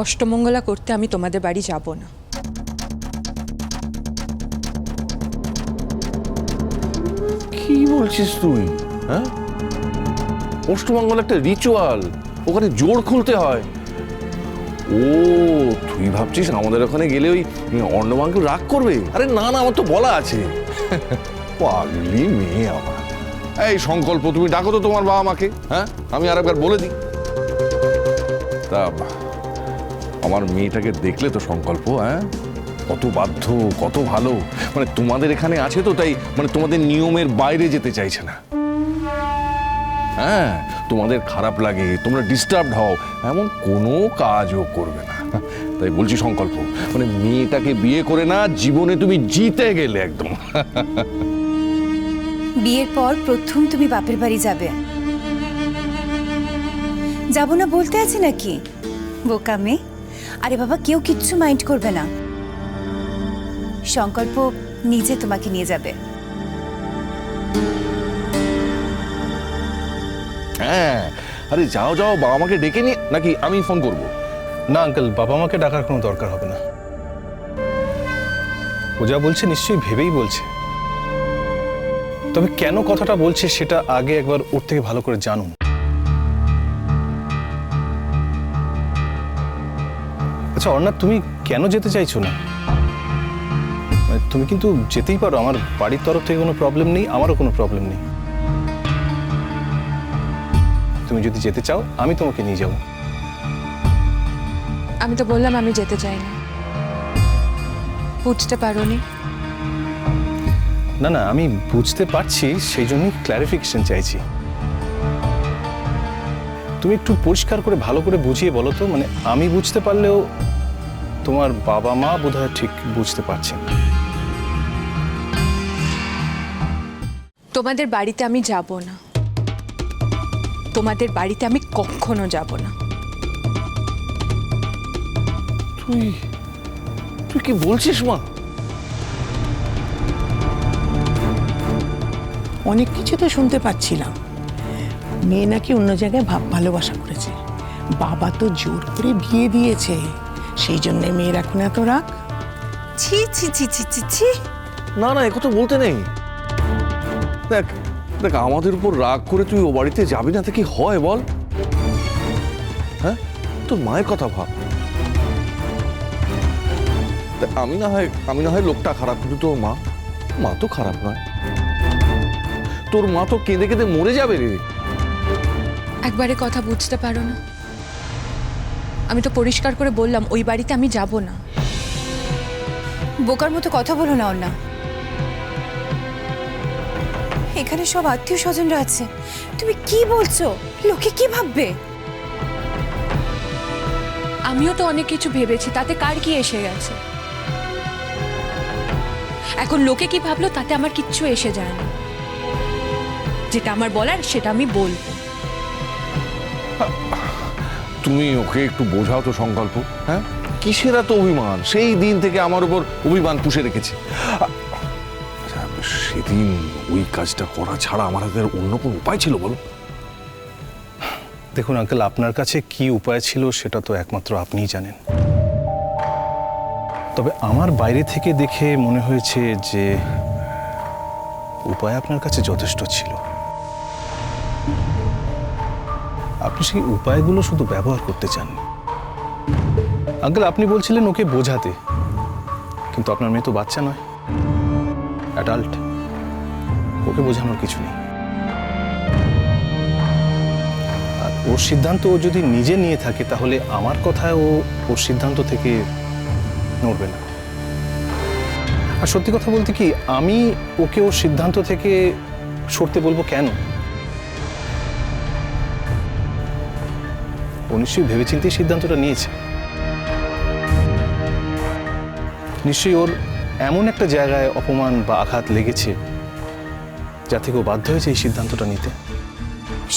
অষ্টমঙ্গলা করতে আমি তোমাদের বাড়ি যাব না। কি বলছিস তুই হ্যাঁ? অষ্টমঙ্গল একটা রিচুয়াল ওখানে জোর খুলতে হয়। ও, তুই ভাবছিস আমাদের ওখানে গেলে ওই অন্নমাঙ্কুর রাগ করবে? আরে না না, আমার তো বলা আছে। পাগলি মেয়ে আমার। এই সংকল্প, তুমি ডাকো তো তোমার বাবা মাকে হ্যাঁ? আমি আর একবার বলে দিই। তা আমার মেয়েটাকে দেখলে তো সংকল্প হ্যাঁ? কত বাধ্য, কত ভালো। মানে তোমাদের এখানে আছে তো, তাই মানে তোমাদের নিয়মের বাইরে যেতে চাইছে না। হ্যাঁ তোমাদের খারাপ লাগে, তোমরা ডিস্টার্বড হও, এমন কোনো কাজও করবে না। তাই বলছি সংকল্প মানে মেয়েটাকে বিয়ে করে না, জীবনে তুমি জিতে গেলে একদম। বিয়ের পর প্রথম তুমি বাপের বাড়ি যাবে। যাব না বলতে আছে নাকি? বোকা মেয়ে। আরে বাবা কেউ কিচ্ছু মাইন্ড করবে না। সংকল্প নিজে তোমাকে নিয়ে যাবে। হ্যাঁ আরে যাও যাও বাবা মাকে ডেকে নিয়ে নাকি আমি ফোন করব? না আঙ্কেল বাবা মাকে ডাকার কোনো দরকার হবে না। ও যা বলছে নিশ্চয়ই ভেবেই বলছে। তবে কেন কথাটা বলছে সেটা আগে একবার ওর থেকে ভালো করে জানুন। আচ্ছা অর্ণা তুমি কেন যেতে চাইছো না? মানে তুমি কিন্তু যেতেই পারো আমার বাড়ির তরফ থেকে কোনো প্রবলেম নেই আমারও কোনো প্রবলেম নেই। তুমি যদি যেতে চাও আমি তোমাকে নিয়ে যাব। আমি তো বললাম আমি যেতে চাই না। বুঝতে পারোনি? না না আমি বুঝতে পারছি সেই জন্যই ক্ল্যারিফিকেশন চাইছি। তুমি একটু পরিষ্কার করে ভালো করে বুঝিয়ে বলো তো মানে আমি বুঝতে পারলেও তোমার বাবা মা বোধহয় ঠিক বুঝতে পারছেন না। তোমাদের বাড়িতে আমি যাব না। তোমাদের বাড়িতে আমি কখনো যাব না। তুই তুই কি বলছিস মা? অনেক কিছু তো শুনতে পাচ্ছিলাম। মেয়ে নাকি অন্য জায়গায় ভাব ভালোবাসা করেছে। বাবা তো জোর করে বিয়ে দিয়েছে। সেই জন্য মেয়ের এখন এত রাগ। ছি ছি ছি ছি ছি ছি। না না একথা বলতে নেই। দেখ দেখ আমাদের উপর রাগ করে তুই ও বাড়িতে যাবি না তা কি হয় বল? হ্যাঁ? তোর মায়ের কথা ভাব। দেখ, আমি না হয় আমি না হয় লোকটা খারাপ কিন্তু তোর মা মা তো খারাপ নয়। তোর মা তো কেঁদে কেঁদে মরে যাবে রে। একবারে কথা বুঝতে পারো না। আমি তো পরিষ্কার করে বললাম ওই বাড়িতে আমি যাব না। বোকার মতো কথা বলো না অন্না। এখানে সব আত্মীয় স্বজনরা আছে। তুমি কি বলছো? লোকে কি ভাববে? আমিও তো অনেক কিছু ভেবেছি তাতে কার কি এসে গেছে? এখন লোকে কি ভাবলো তাতে আমার কিচ্ছু এসে যায় না। যেটা আমার বলার সেটা আমি বলব। তুমি ওকে একটু বোঝাও তো সংকল্প হ্যাঁ? কিসের এত অভিমান? সেই দিন থেকে আমার উপর অভিমান পুষে রেখেছে। আচ্ছা, সেদিন ওই কাজটা করা ছাড়া আমার হাতে অন্য কোনো উপায় ছিল বলো? দেখুন আঙ্কেল আপনার কাছে কি উপায় ছিল সেটা তো একমাত্র আপনিই জানেন। তবে আমার বাইরে থেকে দেখে মনে হয়েছে যে উপায় আপনার কাছে যথেষ্ট ছিল। আপনি সেই উপায়গুলো শুধু ব্যবহার করতে চান। আঙ্কেল, আপনি বলছিলেন ওকে বোঝাতে। কিন্তু আপনার মেয়ে তো বাচ্চা নয়। অ্যাডাল্ট ওকে বোঝানোর কিছু নেই। আর ওর সিদ্ধান্ত ও যদি নিজে নিয়ে থাকে, তাহলে আমার কথায় ও ওর সিদ্ধান্ত থেকে নড়বে না। আর সত্যি কথা বলতে কি, আমি ওকে ওর সিদ্ধান্ত থেকে সরতে বলব কেন? ও নিশ্চয়ই ভেবেচিন্তেই সিদ্ধান্তটা নিয়েছে নিশ্চয়ই ওর এমন একটা জায়গায় অপমান বা আঘাত লেগেছে, যা থেকে ও বাধ্য হয়েছে এই সিদ্ধান্তটা নিতে।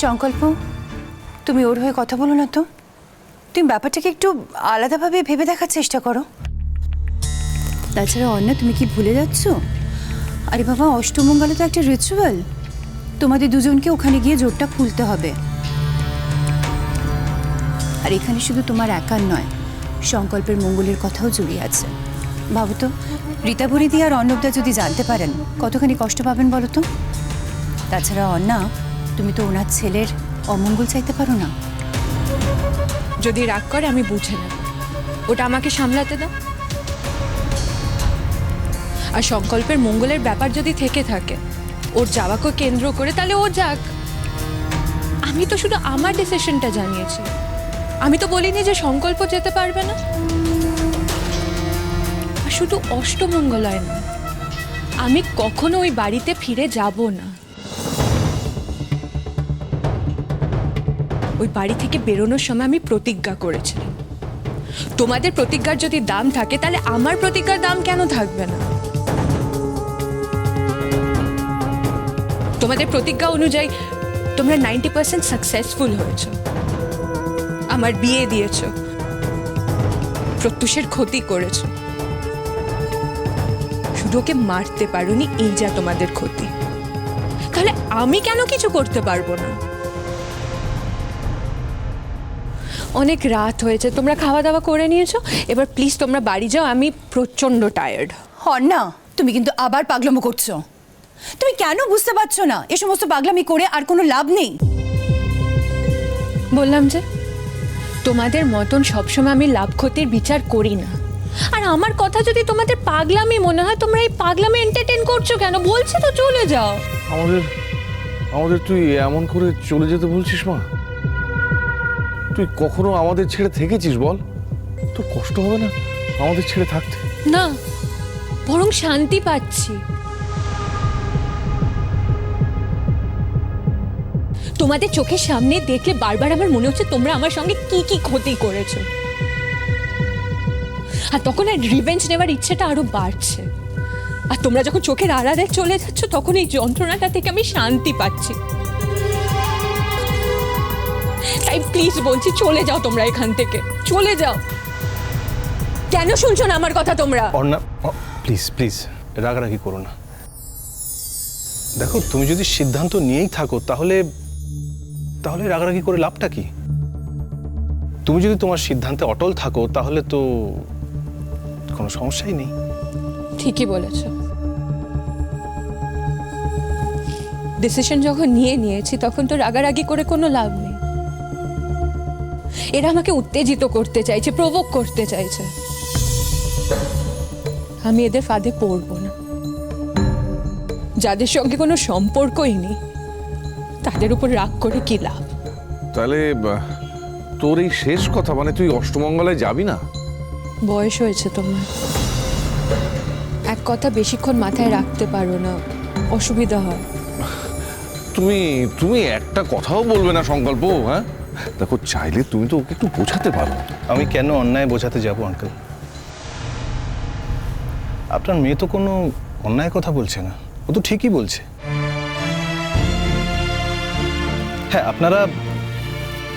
সংকল্প, তুমি ওর হয়ে কথা বলো না তো। তুমি ব্যাপারটাকে একটু আলাদাভাবে ভেবে দেখার চেষ্টা করো। তাছাড়া অন্য, তুমি কি ভুলে যাচ্ছ? আরে বাবা, অষ্টমঙ্গলে তো একটা রিচুয়াল তোমাদের দুজনকে ওখানে গিয়ে জোরটা খুলতে হবে। আর এখানে শুধু তোমার একার নয়, সংকল্পের মঙ্গলের কথাও জড়িয়ে আছে। ভাবো তো রীতাভরিদি আর অর্ণবদা যদি জানতে পারেন, কতখানি কষ্ট পাবেন বলো তো? তাছাড়া অন্না তুমি তো ওনার ছেলের অমঙ্গল চাইতে পারো না। যদি রাগ করে, আমি বুঝে নেব। ওটা আমাকে সামলাতে দাও। আর সংকল্পের মঙ্গলের ব্যাপার যদি থেকে থাকে, ওর যাওয়াকে কেন্দ্র করে, তাহলে ও যাক। আমি তো শুধু আমার ডিসিশনটা জানিয়েছি। আমি তো বলিনি যে সংকল্প যেতে পারবে না। আর শুধু অষ্টমঙ্গলায় না, আমি কখনো ওই বাড়িতে ফিরে যাব না। ওই বাড়ি থেকে বেরোনোর সময় আমি প্রতিজ্ঞা করেছিলাম। তোমাদের প্রতিজ্ঞার যদি দাম থাকে, তাহলে আমার প্রতিজ্ঞার দাম কেন থাকবে না? তোমাদের প্রতিজ্ঞা অনুযায়ী তোমরা নাইনটি পার্সেন্ট সাকসেসফুল হয়েছ। আমার বিয়ে দিয়েছ। প্রত্যুষের ক্ষতি করেছ। শুধু ওকে মারতে পারোনি এই যা তোমাদের ক্ষতি। তাহলে আমি কেন কিছু করতে পারব না? অনেক রাত হয়েছে তোমরা খাওয়া দাওয়া করে নিয়েছো? এবার প্লিজ তোমরা বাড়ি যাও আমি প্রচণ্ড টায়ার্ড না তুমি কিন্তু আবার পাগলামো করছ। তুমি কেন বুঝতে পারছ না? এ সমস্ত পাগলামি করে আর কোনো লাভ নেই। বললাম যে তোমাদের মতন সবসময় আমি লাভ ক্ষতির বিচার করি না। আর আমার কথা যদি তোমাদের পাগলামি মনে হয় তোমরা এই পাগলামি এন্টারটেন করছ কেন? বলছি তো চলে যাও। আমাদের আমাদের তুই এমন করে চলে যেতে বলছিস মা? তুই কখনো আমাদের ছেড়ে থেকেছিস বল? তোর কষ্ট হবে না আমাদের ছেড়ে থাকতে। না বরং শান্তি পাচ্ছি। তোমাদের চোখের সামনে দেখলে বারবার আমার মনে হচ্ছে তোমরা আমার সঙ্গে কি কি ক্ষতি করেছ। আর তখন আর রিভেঞ্জ নেওয়ার ইচ্ছেটা আরও বাড়ছে। আর তোমরা যখন চোখের আড়ালে চলে যাচ্ছ, তখন এই যন্ত্রণাটা থেকে আমি শান্তি পাচ্ছি। তাই প্লিজ বলছি, চলে যাও তোমরা এখান থেকে। চলে যাও। কেন শুনছো না আমার কথা তোমরা? অর্ণা প্লিজ প্লিজ রাগারাগি করো না। দেখো, তুমি যদি সিদ্ধান্ত নিয়েই থাকো, তাহলে তাহলে রাগারাগি করে লাভটা কি? তুমি যদি তোমার সিদ্ধান্তে অটল থাকো, তাহলে তো কোনো সমস্যাই নেই। ঠিকই বলেছ। ডিসিশন যখন নিয়ে নিয়েছি, তখন তো রাগারাগি করে কোনো লাভ নেই। এরা আমাকে উত্তেজিত করতে চাইছে প্রভোগ করতে চাইছে। আমি এদের ফাঁদে পড়ব না। যাদের সঙ্গে কোনো সম্পর্কই নেই। তাদের উপর রাগ করে কি লাভ? তাহলে তোর এই শেষ কথা মানে তুই অষ্টমঙ্গলায় যাবি না? বয়স হয়েছে তোমার। এক কথা বেশিক্ষণ মাথায় রাখতে পারো না অসুবিধা হয়। তুমি তুমি একটা কথাও বলবে না সংকল্প হ্যাঁ? দেখো চাইলে তুমি তো ওকে একটু বোঝাতে পারো। আমি কেন অন্যায় বোঝাতে যাব আঙ্কেল? আপনার মেয়ে তো কোনো অন্যায় কথা বলছে না। ও তো ঠিকই বলছে। হ্যাঁ আপনারা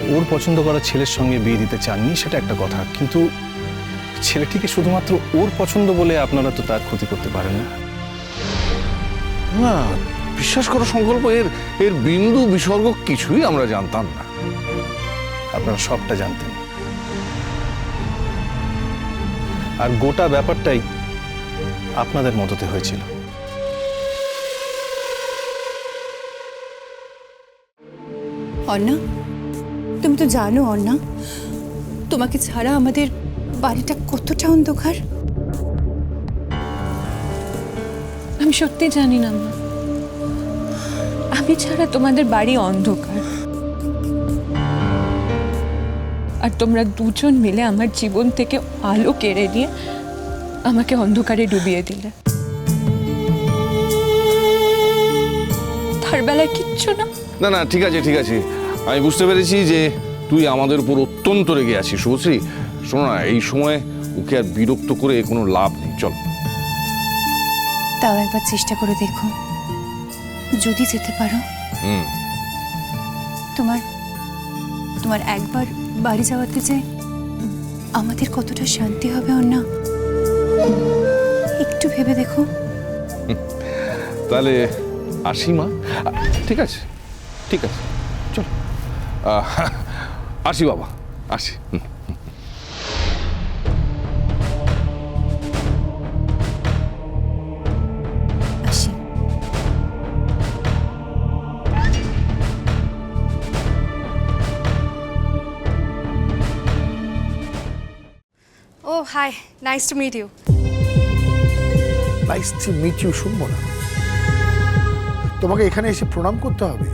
ওর পছন্দ করা ছেলের সঙ্গে বিয়ে দিতে চাননি সেটা একটা কথা। কিন্তু ছেলেটিকে শুধুমাত্র ওর পছন্দ বলে আপনারা তো তার ক্ষতি করতে পারেন না। না বিশ্বাস করো সংকল্প এর এর বিন্দু বিসর্গ কিছুই আমরা জানতাম না। আপনারা সবটা জানতেন। আর গোটা ব্যাপারটাই আপনাদের মততে হয়েছিল। অন্না তুমি তো জানো অন্না তোমাকে ছাড়া আমাদের বাড়িটা কতটা অন্ধকার? আমি সত্যি জানি না, মা। আমি ছাড়া তোমাদের বাড়ি অন্ধকার। আর তোমরা দুজন মিলে আমার জীবন থেকে আলো কেড়ে নিয়ে আমাকে অন্ধকারে ডুবিয়ে দিলে। তার বেলায় কিচ্ছু না। না না ঠিক আছে ঠিক আছে। আমি বুঝতে পেরেছি যে তুই আমাদের উপর অত্যন্ত রেগে আছিস শুভশ্রী। শোনো না এই সময় ওকে আর বিরক্ত করে কোনো লাভ নেই চল। তাও একবার চেষ্টা করে দেখো। যদি যেতে পারো। হুম। তোমার তোমার একবার বাড়ি যাওয়াতে যে আমাদের কতটা শান্তি হবে অন্না। একটু ভেবে দেখো। তাহলে আসি মা। ঠিক আছে। ঠিক আছে চল। আসি বাবা আসি। Oh, hi. Nice to meet you. Nice to meet you শুনব না। তোমাকে এখানে এসে প্রণাম করতে হবে?